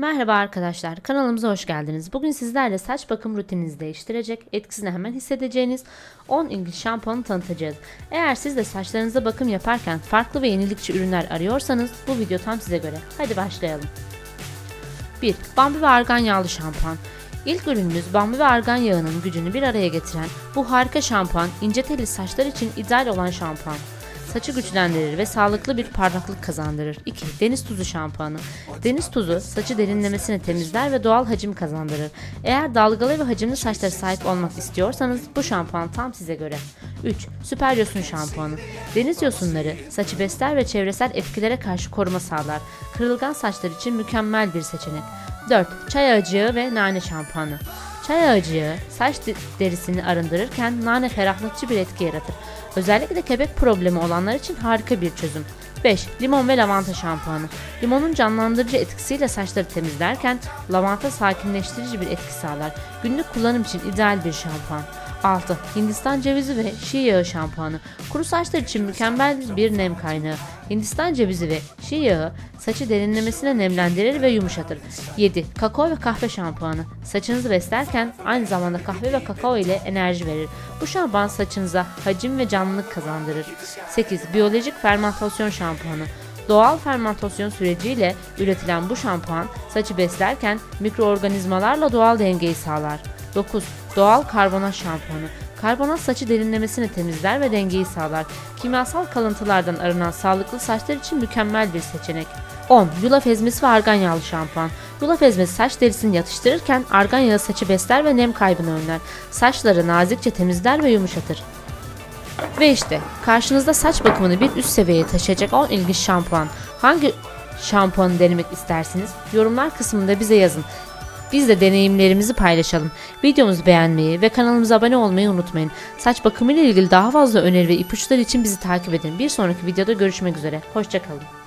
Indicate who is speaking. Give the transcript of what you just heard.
Speaker 1: Merhaba arkadaşlar, kanalımıza hoş geldiniz. Bugün sizlerle saç bakım rutininizi değiştirecek, etkisini hemen hissedeceğiniz 10 ilginç şampuanı tanıtacağız. Eğer siz de saçlarınıza bakım yaparken farklı ve yenilikçi ürünler arıyorsanız bu video tam size göre. Hadi başlayalım. 1. Bambi ve argan yağlı şampuan. İlk ürünümüz bambi ve argan yağının gücünü bir araya getiren bu harika şampuan ince telli saçlar için ideal olan şampuan. Saçı güçlendirir ve sağlıklı bir parlaklık kazandırır. 2. Deniz tuzu şampuanı. Deniz tuzu saçı derinlemesine temizler ve doğal hacim kazandırır. Eğer dalgalı ve hacimli saçlara sahip olmak istiyorsanız bu şampuan tam size göre. 3. Süper yosun şampuanı. Deniz yosunları saçı besler ve çevresel etkilere karşı koruma sağlar. Kırılgan saçlar için mükemmel bir seçenek. 4. Çay ağacı ve nane şampuanı. Çay ağacı saç de- derisini arındırırken nane ferahlatıcı bir etki yaratır. Özellikle kebek problemi olanlar için harika bir çözüm. 5. Limon ve lavanta şampuanı. Limonun canlandırıcı etkisiyle saçları temizlerken lavanta sakinleştirici bir etki sağlar. Günlük kullanım için ideal bir şampuan. 6. Hindistan cevizi ve şi yağı şampuanı. Kuru saçlar için mükemmel bir nem kaynağı. Hindistan cevizi ve şi yağı saçı derinlemesine nemlendirir ve yumuşatır. 7. Kakao ve kahve şampuanı. Saçınızı beslerken aynı zamanda kahve ve kakao ile enerji verir. Bu şampuan saçınıza hacim ve canlılık kazandırır. 8. Biyolojik fermentasyon şampuanı. Doğal fermentasyon süreciyle üretilen bu şampuan saçı beslerken mikroorganizmalarla doğal dengeyi sağlar. 9. Doğal karbonat şampuanı. Karbonat saçı derinlemesine temizler ve dengeyi sağlar. Kimyasal kalıntılardan arınan sağlıklı saçlar için mükemmel bir seçenek. 10. Yulaf ezmesi ve argan yağlı şampuan. Yulaf ezmesi saç derisini yatıştırırken argan yağı saçı besler ve nem kaybını önler. Saçları nazikçe temizler ve yumuşatır. Ve işte karşınızda saç bakımını bir üst seviyeye taşıyacak 10 ilginç şampuan. Hangi şampuanı denemek istersiniz? Yorumlar kısmında bize yazın. Biz de deneyimlerimizi paylaşalım. Videomuzu beğenmeyi ve kanalımıza abone olmayı unutmayın. Saç bakımı ile ilgili daha fazla öneri ve ipuçları için bizi takip edin. Bir sonraki videoda görüşmek üzere. Hoşçakalın.